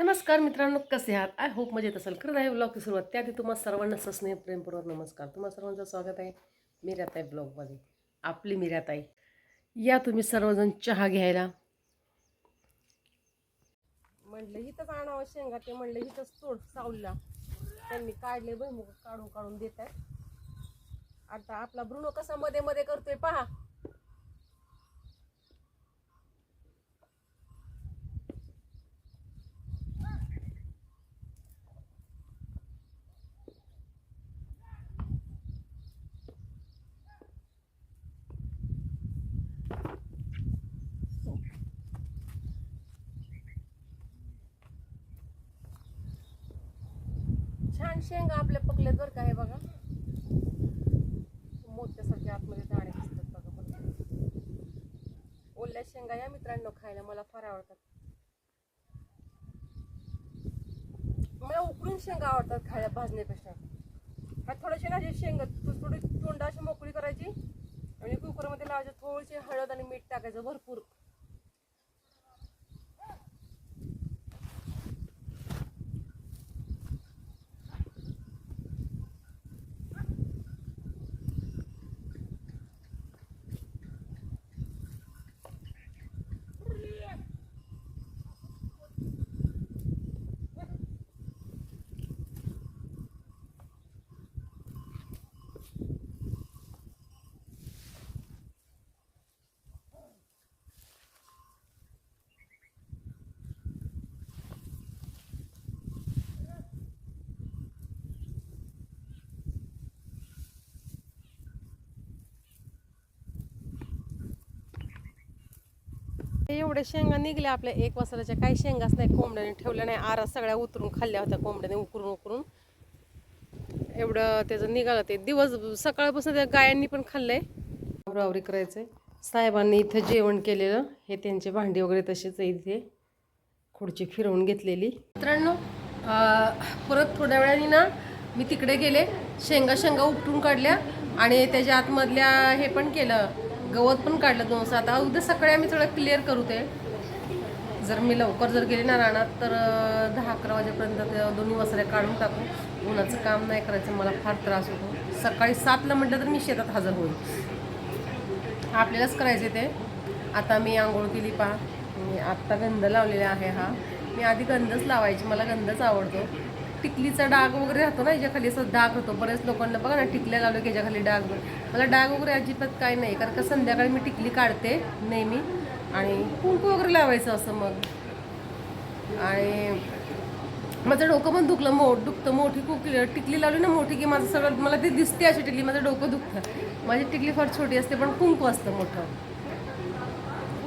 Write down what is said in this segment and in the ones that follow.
नमस्कार मित्रांनो कसे आहात? आय होप मजेत असेल. खरं आहे ब्लॉगची सुरुवात त्याआधी तुम्हाला सर्वांना सस्नेह प्रेमपूर्वक नमस्कार. तुम्हाला सर्वांचं स्वागत आहे मिराताई ब्लॉगमध्ये आपली मिर्याताई या तुम्ही सर्वजण चहा घ्यायला. म्हणलं इथंच आणावं शेंगा ते म्हणलं इथंच तोड सावलीला. त्यांनी काढले भुईमुग काढून काढून देत आहे आता आपला भ्रुणो कसा मध्ये मध्ये करतोय पहा. शेंगा आपल्या पकल्यात बरं का हे बघा. मोत्यासारख्या आतमध्ये दाणे दिसतात बघा बरं ओल्या शेंगा या मित्रांनो खायला मला फार आवडतात. मला उकडून शेंगा आवडतात खायला भाजण्यापेक्षा. हा थोडेसे ना जे शेंगा थोडी तोंड अशी मोकळी करायची आणि कुकरमध्ये लावायचं थोडीशी हळद आणि मीठ टाकायचं भरपूर. एवढ्या शेंगा निघल्या आपल्या एक वासाच्या काही शेंगाच नाही कोंबड्याने ठेवल्या नाही. आरा सगळ्या उतरून खाल्ल्या होत्या कोंबड्याने उकरून उकरून. एवढं त्याचं निघालं ते. दिवस सकाळपासून त्या गायांनी पण खाल्लंय. आवरावरी करायचंय. साहेबांनी इथं जेवण केलेलं. हे त्यांचे भांडी वगैरे तसेच आहे इथे. खुर्ची फिरवून घेतलेली. मित्रांनो परत थोड्या वेळाने ना मी तिकडे गेले. शेंगा शेंगा उपटून काढल्या आणि त्याच्या आतमधल्या हे पण केलं. गवत पण काढलं दोन आता उद्या सकाळी आम्ही थोडं क्लिअर करू ते. जर मी लवकर जर गेले ना रानात तर दहा अकरा वाजेपर्यंत दोन्ही वसऱ्या काढून टाकू. उन्हाचं काम नाही करायचं मला फार त्रास होतो. सकाळी सातला म्हटलं तर मी शेतात हजर होईल आपल्यालाच करायचे ते. आता मी आंघोळ केली पहा. मी आत्ता गंध लावलेला आहे हा. मी आधी गंधच लावायची मला गंधच आवडतो. टिकलीचा डाग वगैरे राहतो ना याच्याखाली असं डाग होतो. बऱ्याच लोकांना बघा ना टिकल्या लावल्या की याच्याखाली डाग मला डाग वगैरे अजिबात काय नाही कारण का संध्याकाळी मी टिकली काढते नेहमी. आणि कुंकू वगैरे लावायचं असं मग. आणि माझं डोकं पण दुखलं मो दुखतं. मोठी कुक टिकली लावली ना मोठी की माझं सगळं मला ती दिसते अशी टिकली माझं डोकं दुखतं. माझी टिकली फार छोटी असते पण कुंकू असतं मोठं.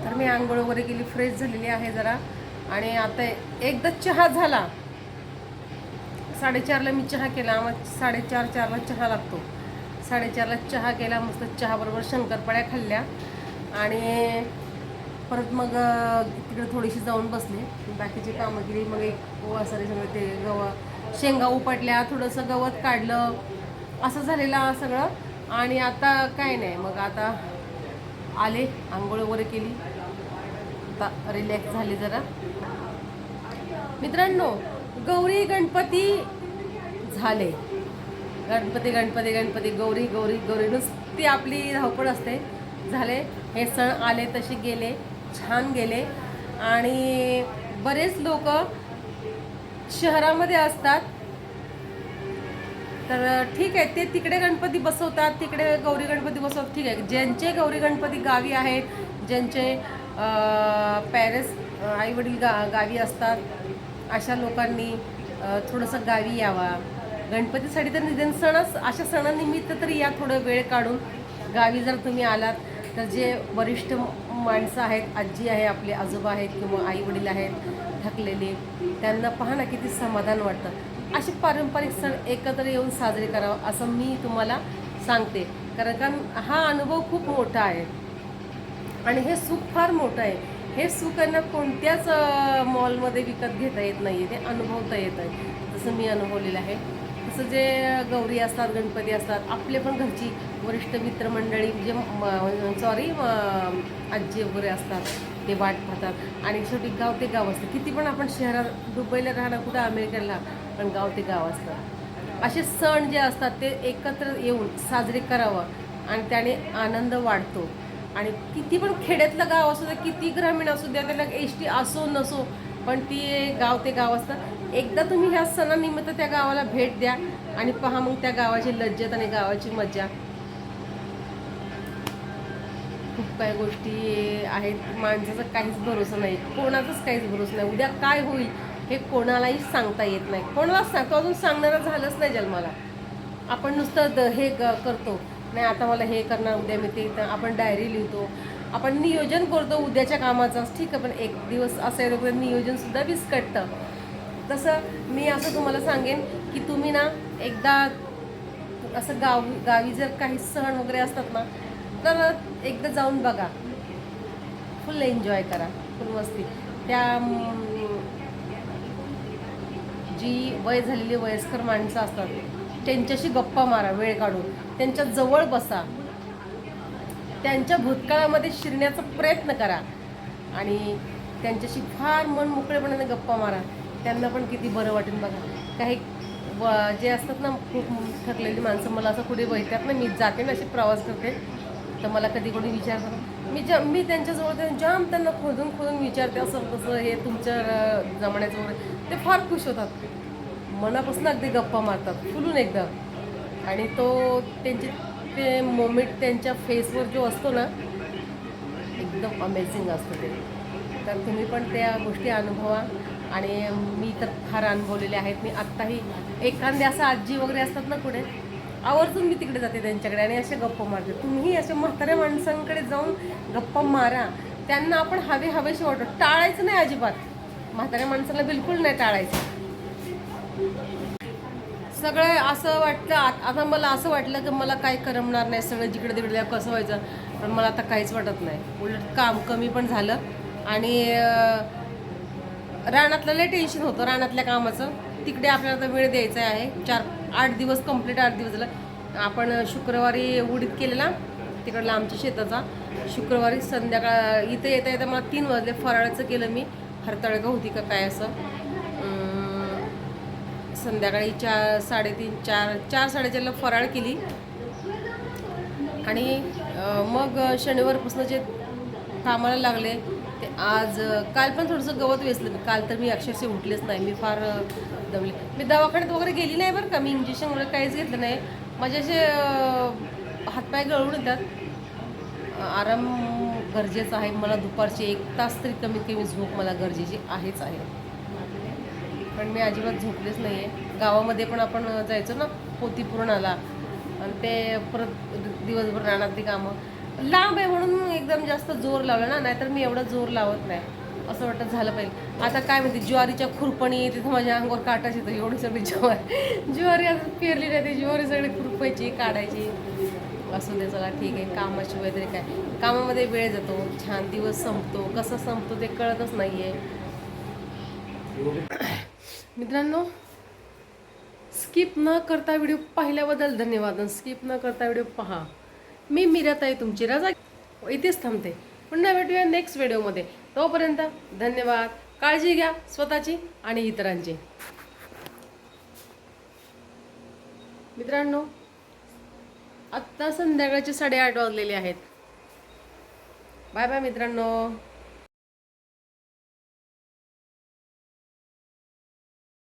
तर मी आंघोळ वगैरे केली फ्रेश झालेली आहे जरा. आणि आता एकदा चहा झाला. साडेचारला मी चहा केला मग साडेचार चारला चहा लागतो. साडेचारला चहा केला मस्त चहाबरोबर शंकरपाळ्या खाल्ल्या. आणि परत मग तिकडे थोडीशी जाऊन बसले. बाकीची कामं केली. मग एक वासारे सगळं ते गव शेंगा उपटल्या थोडंसं गवत काढलं. असं झालेलं सगळं. आणि आता काय नाही. मग आता आले आंघोळ वगैरे केली. आता रिलॅक्स झाले जरा. मित्रांनो गौरी गणपती झाले. गणपती गणपती गणपती गौरी गौरी गौरी. नुसती आपली धावपळ असते. झाले. हे सण आले तसे गेले छान गेले. आणि बरेच लोक शहरामध्ये असतात. तर ठीक आहे ते तिकडे गणपती बसवतात तिकडे गौरी गणपती बसवतात. ठीक आहे. ज्यांचे गौरी गणपती गावी आहेत ज्यांचे पॅरेस आईवडील गा गावी असतात अशा लोकांनी थोडंसं गावी यावा. गणपतीसाठी तर निधन सणच अशा सणानिमित्त तरी या थोडं वेळ काढून गावी जर तुम्ही आलात तर जे वरिष्ठ माणसं आहेत आजी आहे आपले आजोबा आहेत किंवा आई वडील आहेत थकलेले त्यांना पहा ना किती समाधान वाटतं. असे पारंपरिक सण एकत्र येऊन साजरे करावं असं मी तुम्हाला सांगते. कारण का हा अनुभव खूप मोठा आहे. आणि हे सुख फार मोठं आहे. हे सुकन्या कोणत्याच मॉलमध्ये विकत घेता येत नाही ते अनुभवता येत आहे. जसं मी अनुभवलेलं आहे. तसं जे गौरी असतात गणपती असतात आपले पण घरची वरिष्ठ मित्रमंडळी जे सॉरी आजी वगैरे असतात ते वाट पाहतात. आणि शेवटी गाव ते गाव असतं. किती पण आपण शहरात दुबईला राहणार कुठं अमेरिकेला पण गाव ते गाव असतं. असे सण जे असतात ते एकत्र येऊन साजरे करावं. आणि त्याने आनंद वाढतो. आणि किती पण खेड्यातलं गाव असू द्या किती ग्रामीण असू द्या त्याला एस टी असो नसो पण ती गाव ते गाव असतं. एकदा तुम्ही ह्या सणानिमित्त त्या गावाला भेट द्या आणि पहा मग त्या गावाची लज्जत आणि गावाची मज्जा. खूप काही गोष्टी आहेत. माणसाचा काहीच भरोसा नाही. कोणाचाच काहीच भरोसा नाही. उद्या काय होईल हे कोणालाही सांगता येत नाही. कोणालाच सांगतो अजून सांगणारं झालंच नाही जन्माला. आपण नुसतं द- हे करतो. नाही आता मला हे करणार उद्या मी ते तर आपण डायरी लिहितो. आपण नियोजन करतो उद्याच्या कामाचं ठीक आहे पण एक दिवस असं आहे नियोजन सुद्धा विस्कटतं तसं मी असं तुम्हाला सांगेन की तुम्ही ना एकदा असं गाव गावी जर काही सण वगैरे असतात ना तर एकदा जाऊन बघा. फुल एन्जॉय करा फुल मस्ती. त्या जी वय झालेली वयस्कर माणसं असतात त्यांच्याशी गप्पा मारा वेळ काढून. त्यांच्या जवळ बसा. त्यांच्या भूतकाळामध्ये शिरण्याचा प्रयत्न करा. आणि त्यांच्याशी फार मन मोकळेपणाने गप्पा मारा. त्यांना पण किती बरं वाटेल बघा. काही जे असतात ना खूप थकलेली माणसं मला असं कुठे बघतात ना मी जाते ना अशी प्रवास करते. तर मला कधी कोणी विचारतात मी ज मी त्यांच्याजवळ जाम त्यांना खोदून खोदून विचारते असं तसं हे तुमच्या जमण्याचं वगैरे. ते फार खुश होतात. मनापासून अगदी गप्पा मारतात फुलून एकदम आणि तो त्यांची ते मोमेंट त्यांच्या फेसवर जो असतो ना एकदम अमेझिंग असतो ते. तर तुम्ही पण त्या गोष्टी अनुभवा. आणि मी तर फार अनुभवलेले आहेत. मी आत्ताही एखाद्या असं आजी वगैरे असतात ना पुढे आवर्जून मी तिकडे जाते त्यांच्याकडे आणि असे गप्पा मारते. तुम्ही अशा म्हाताऱ्या माणसांकडे जाऊन गप्पा मारा. त्यांना आपण हवे हवेशी वाटतो. टाळायचं नाही अजिबात. म्हाताऱ्या माणसाला बिलकुल नाही टाळायचं. सगळं असं वाटलं आत- आता मला असं वाटलं की मला काय करमणार नाही सगळं जिकडे तिकडे कसं व्हायचं. पण मला आता काहीच वाटत नाही. उलट काम कमी पण झालं. आणि अं, रानातलं लय टेन्शन होतं रानातल्या कामाचं. तिकडे आपल्याला आता वेळ द्यायचा आहे. चार आठ दिवस कंप्लीट आठ दिवस झालं. आपण शुक्रवारी उडीत केलेला तिकडला आमच्या शेताचा. शुक्रवारी संध्याकाळ इथं येता येता मला तीन वाजले. फराळाचं केलं मी. हरतळगं होती का काय असं. संध्याकाळी चार साडेतीन चार चार साडेचारला फराळ केली. आणि मग शनिवारपासून जे कामाला लागले ते आज काल पण थोडंसं गवत वेचलं. काल तर मी अक्षरशः उठलेच नाही. मी फार दमले. मी दवाखान्यात वगैरे गेली नाही बरं का. मी इंजेक्शन वगैरे काहीच घेतलं नाही. माझे असे हातपाय गळून येतात. आराम गरजेचा आहे. मला दुपारची एक तास तरी कमीत कमी झोप मला गरजेची आहेच आहे. पण मी अजिबात झोपलेच नाही आहे गावामध्ये पण आपण जायचो ना पोतीपूर्णाला आणि ते परत दिवसभर राहणार ती कामं. लांब आहे म्हणून एकदम जास्त जोर लावला ना नाहीतर मी एवढा जोर लावत नाही. असं वाटतं झालं पाहिजे. आता काय म्हणते ज्वारीच्या खुरपणी तिथं माझ्या अंगावर काटाच येतं एवढी सगळी ज्वारी. ज्वारी आता पेरली नाही ती ज्वारी सगळी खुरपायची काढायची. असू दे चला ठीक आहे. कामाची वगैरे काय. कामामध्ये वेळ जातो. छान दिवस संपतो. कसा संपतो ते कळतच नाही आहे मित्रांनो स्किप न करता व्हिडिओ पाहिल्याबद्दल धन्यवाद स्किप न करता व्हिडिओ पहा. मी मिरत तुमची रजा. हो, इथेच थांबते. पुन्हा भेटूया नेक्स्ट व्हिडिओमध्ये तोपर्यंत धन्यवाद. काळजी घ्या स्वतःची आणि इतरांची. मित्रांनो आत्ता संध्याकाळचे साडेआठ वाजलेले आहेत. बाय बाय मित्रांनो.